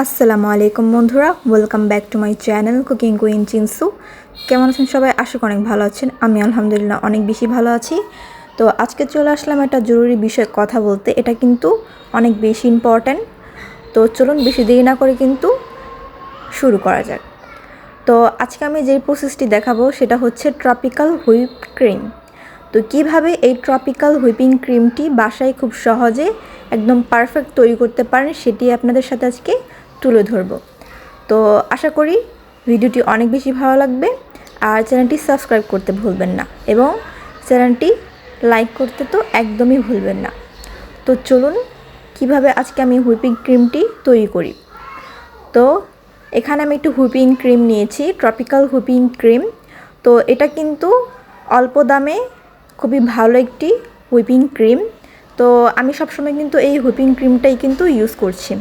আসসালামু আলাইকুম বন্ধুরা welcome back to my channel cooking queen Chinsu কেমন আছেন সবাই? আশা অনেক ভালো আছেন। আমি আলহামদুলিল্লাহ অনেক বেশি ভালো আছি। তো আজকে চলে আসলাম একটা জরুরি বিষয়ে কথা বলতে। এটা কিন্তু অনেক বেশি ইম্পর্ট্যান্ট তো চলুন বেশি দেরি না করে কিন্তু শুরু করা যাক। তো আজকে আমি যেই প্রসেসটি দেখাবো, সেটা হচ্ছে ট্রপিক্যাল হুইপ ক্রিম তো কীভাবে এই ট্রপিক্যাল হুইপিং ক্রিমটি বাসায় খুব সহজে একদম পারফেক্ট তৈরি করতে পারেন, সেটি আপনাদের সাথে আজকে তুলে ধরবো। তো আশা করি ভিডিওটি অনেক বেশি ভালো লাগবে আর চ্যানেলটি সাবস্ক্রাইব করতে ভুলবেন না এবং চ্যানেলটি লাইক করতে তো একদমই ভুলবেন না। তো চলুন কীভাবে আজকে আমি হুইপিং ক্রিমটি তৈরি করি? তো এখানে আমি একটু হুইপিং ক্রিম নিয়েছি, ট্রপিক্যাল হুইপিং ক্রিম। তো এটা কিন্তু অল্প দামে খুবই ভালো একটি হুইপিং ক্রিম। তো আমি সবসময় কিন্তু এই হুইপিং ক্রিমটাই কিন্তু ইউজ করছি।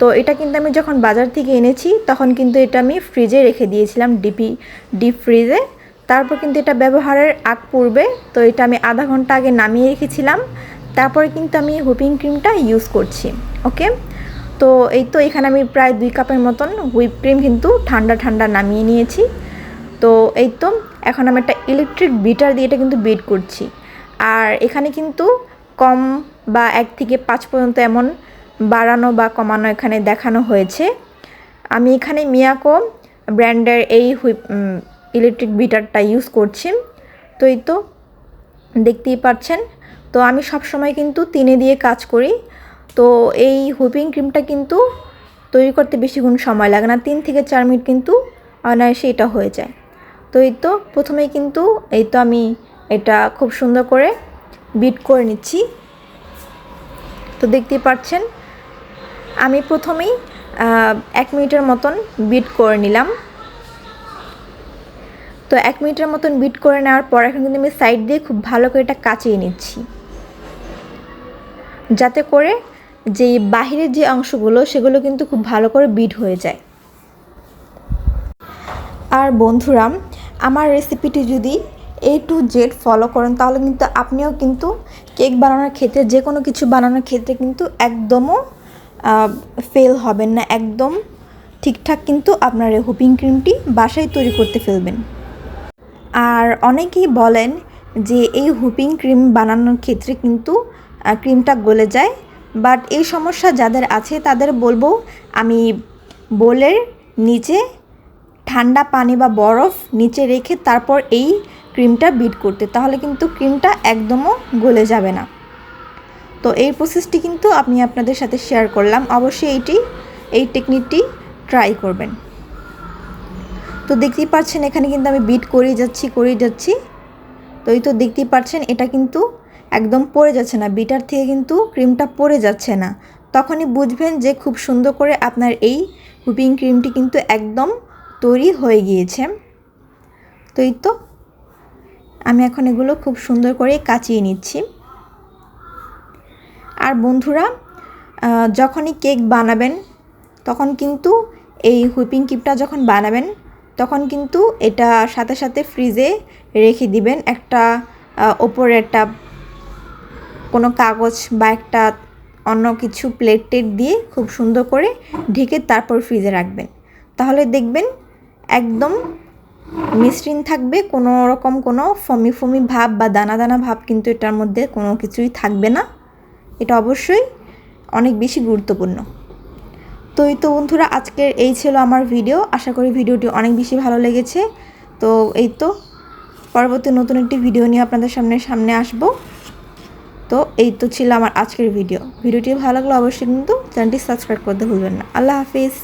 তো এটা কিন্তু আমি যখন বাজার থেকে এনেছি, তখন কিন্তু এটা আমি ফ্রিজে রেখে দিয়েছিলাম ডিপি, ডিপ ফ্রিজে তারপর কিন্তু এটা ব্যবহারের আগ পূর্বে, তো এটা আমি আধা ঘণ্টা আগে নামিয়ে রেখেছিলাম। তারপরে কিন্তু আমি হুইপিং ক্রিমটা ইউজ করছি ওকে তো এই তো এখানে আমি প্রায় দুই কাপের মতন হুইপ ক্রিম কিন্তু ঠান্ডা ঠান্ডা নামিয়ে নিয়েছি। তো এই তো, এখন আমি একটা ইলেকট্রিক বিটার দিয়ে এটা কিন্তু বিট করছি। আর এখানে কিন্তু কম বা এক থেকে পাঁচ পর্যন্ত এমন বাড়ানো বা কমানো এখানে দেখানো হয়েছে। আমি এখানে মিয়াকো ব্র্যান্ডের এই হুইপ ইলেকট্রিক বিটারটা ইউজ করছি। তো এই তো, দেখতেই পাচ্ছেন। তো আমি সব সময় কিন্তু তিনে দিয়ে কাজ করি। তো এই হুইপিং ক্রিমটা কিন্তু তৈরি করতে বেশিক্ষণ সময় লাগে না। তিন থেকে চার মিনিট কিন্তু অনায়াসে এটা হয়ে যায়। তো এই তো প্রথমে কিন্তু এই তো আমি এটা খুব সুন্দর করে বিট করে নিচ্ছি। তো দেখতেই পাচ্ছেন আমি প্রথমেই এক মিনিটের মতন বিট করে নিলাম। তো এক মিনিটের মতন বিট করে নেওয়ার পর এখন কিন্তু আমি সাইড দিয়ে খুব ভালো করে এটা কাচিয়ে নিচ্ছি। যাতে করে যে বাহিরের যে অংশগুলো, সেগুলো কিন্তু খুব ভালো করে বিট হয়ে যায়। আর বন্ধুরা, আমার রেসিপিটি যদি এ টু জেড ফলো করেন, তাহলে কিন্তু আপনিও কিন্তু কেক বানানোর ক্ষেত্রে যে কোনো কিছু বানানোর ক্ষেত্রে কিন্তু একদমও ফেল হবেন না একদম। ঠিকঠাক কিন্তু আপনার এই হুপিং ক্রিমটি বাসায় তৈরি করতে ফেলবেন। আর অনেকেই বলেন যে এই হুপিং ক্রিম বানানোর ক্ষেত্রে কিন্তু ক্রিমটা গলে যায়। বাট এই সমস্যা যাদের আছে তাদের বলব, আমি বোলের নিচে ঠান্ডা পানি বা বরফ নিচে রেখে তারপর এই ক্রিমটা বিট করতে। তাহলে কিন্তু ক্রিমটা একদমও গলে যাবে না। তো এই প্রসেসটি কিন্তু আমি আপনাদের সাথে শেয়ার করলাম। অবশ্যই এইটি, এই টেকনিকটি ট্রাই করবেন। তো দেখতেই পাচ্ছেন, এখানে কিন্তু আমি বিট করেই যাচ্ছি করেই যাচ্ছি। তো এই তো দেখতেই পাচ্ছেন, এটা কিন্তু একদম পড়ে যাচ্ছে না। বিটার থেকে কিন্তু ক্রিমটা পড়ে যাচ্ছে না। তখনই বুঝবেন যে খুব সুন্দর করে আপনার এই হুপিং ক্রিমটি কিন্তু একদম তৈরি হয়ে গিয়েছে। তো এই তো, আমি এখন এগুলো খুব সুন্দর করে কাচিয়ে নিচ্ছি। আর বন্ধুরা যখনই কেক বানাবেন, তখন কিন্তু এই হুইপিং কিপটা যখন বানাবেন, তখন কিন্তু এটা সাথে সাথে ফ্রিজে রেখে দিবেন একটা ওপরে একটা কোনো কাগজ বা একটা অন্য কিছু প্লেট টেট দিয়ে খুব সুন্দর করে ঢেকে তারপর ফ্রিজে রাখবেন। তাহলে দেখবেন একদম মসৃণ থাকবে, কোনো রকম কোনো ফমি ফমি ভাব বা দানা দানা ভাব কিন্তু এটার মধ্যে কোনো কিছুই থাকবে না। এটা অবশ্যই অনেক বেশি গুরুত্বপূর্ণ। তো এই তো বন্ধুরা, আজকের এই ছিল আমার ভিডিও। আশা করি ভিডিওটি অনেক বেশি ভালো লেগেছে। তো এই তো পরবর্তী নতুন একটি ভিডিও নিয়ে আপনাদের সামনে সামনে আসব। তো এই তো ছিল আমার আজকের ভিডিও। ভিডিওটি ভালো লাগলে অবশ্যই কিন্তু চ্যানেলটি সাবস্ক্রাইব করতে ভুলবেন না। আল্লাহ হাফিজ।